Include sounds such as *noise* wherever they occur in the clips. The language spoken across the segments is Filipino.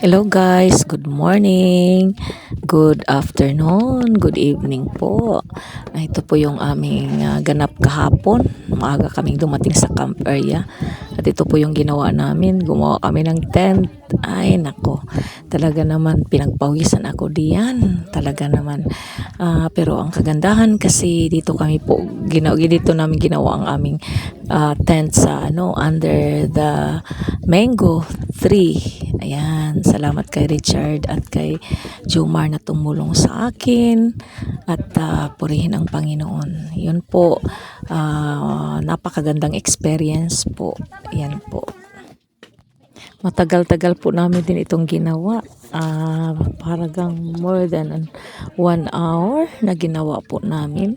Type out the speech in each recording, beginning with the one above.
Hello guys, good morning, good afternoon, good evening po. Ito po yung aming ah, ganap kahapon. Maaga kaming dumating sa camp area. At ito po yung ginawa namin. Gumawa kami ng tent. Ay nako, talaga naman pinagpawisan ako diyan. Talaga naman. Ah, pero ang kagandahan kasi dito kami po, ginawa, dito namin ginawa ang aming ah, tent sa ano, under the mango tree. Ayan, salamat kay Richard at kay Jomar na tumulong sa akin at ah, purihin ang Panginoon. Yun po, ah, napakagandang experience po. Yan po. Matagal-tagal po namin din itong ginawa. Ah, paragang more than an- one hour na ginawa po namin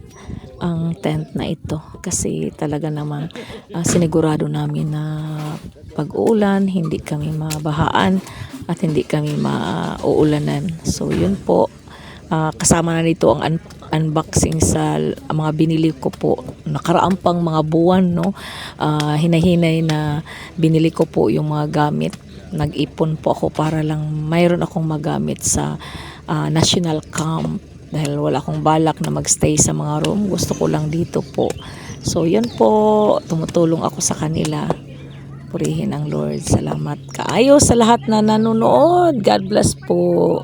ang tent na ito. Kasi talaga namang ah, sinigurado namin na pag-uulan, hindi kami mabahaan at hindi kami mauulanan. So yun po, Ah, kasama na dito ang un- unboxing sa mga binili ko po. Nakaraang pang mga buwan no? Ah, hinahinay na binili ko po yung mga gamit. Nag-ipon po ako para lang mayroon akong magamit sa ah, national camp dahil wala akong balak na magstay sa mga room. Gusto ko lang dito po. So yun po. Tumutulong ako sa kanila. Purihin ang Lord. Salamat. Kaayo sa lahat na nanonood. God bless po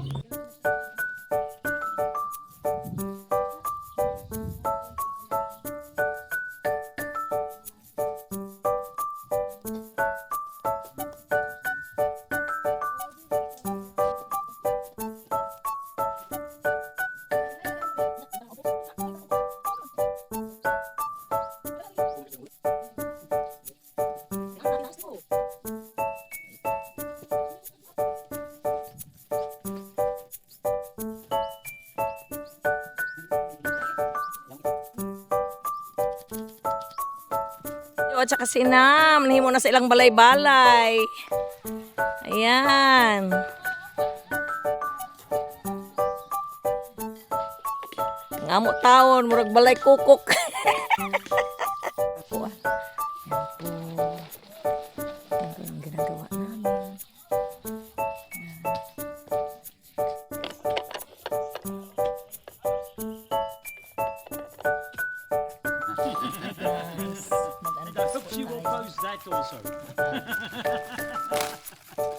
at saka si Nam, nahimo na sa ilang balay-balay. Ayan. Ngamo taon, murag balay kukok. *laughs* she will post that also. *laughs*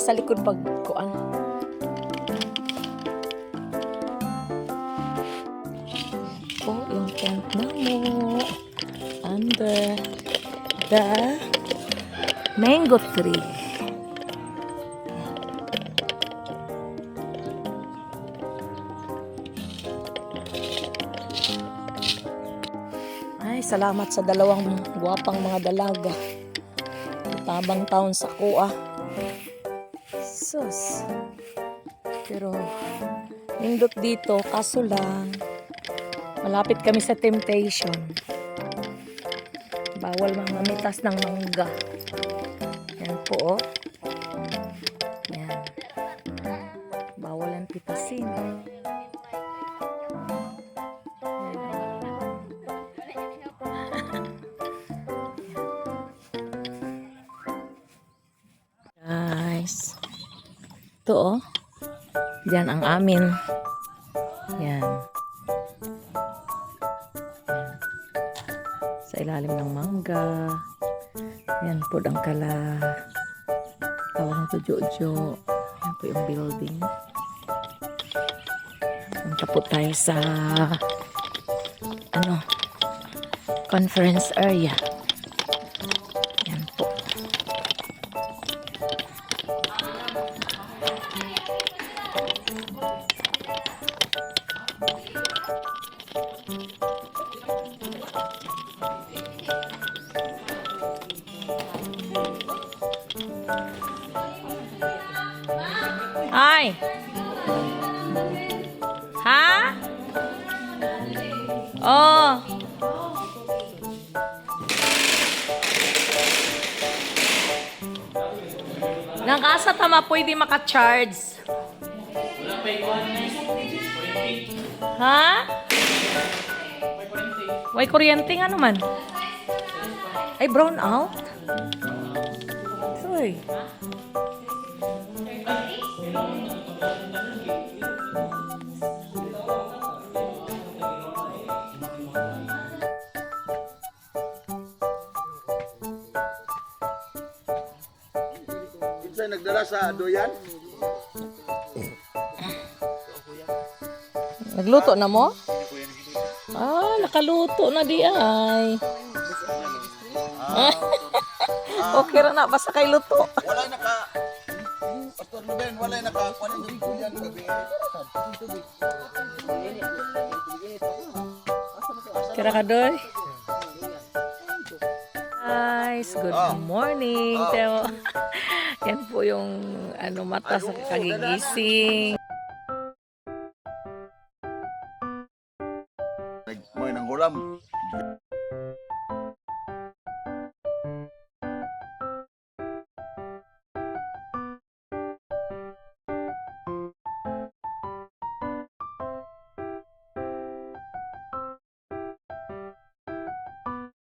Sa likod pag kuan. Po, yung tent na mo. Under the mango tree. Ay, salamat sa dalawang guwapang mga dalaga. Tabang taon sa kuha. Sus. Pero, nindot dito, kaso lang, malapit kami sa temptation. Bawal mga mitas ng mangga. Yan po, oh. Ito oh. Diyan ang amin. Yan. Sa ilalim ng mangga. Yan po ang kala. Tawag nito Jojo. Yan po yung building. Punta po tayo sa ano conference area. Oh. Nangasa tama pwede maka-charge. Ha? May kuryente nga naman. Ay, brown out? Uy. Minsan nagdala sa doyan. Nagluto na mo? Ah, nakaluto na di ay. okay ra na, basta kay luto. Wala naka Pastor Ruben, wala naka kuan yung doyan gabi. Kira ka doy? Guys, good morning. Teo. *laughs* Yan po yung ano mata sa kagigising.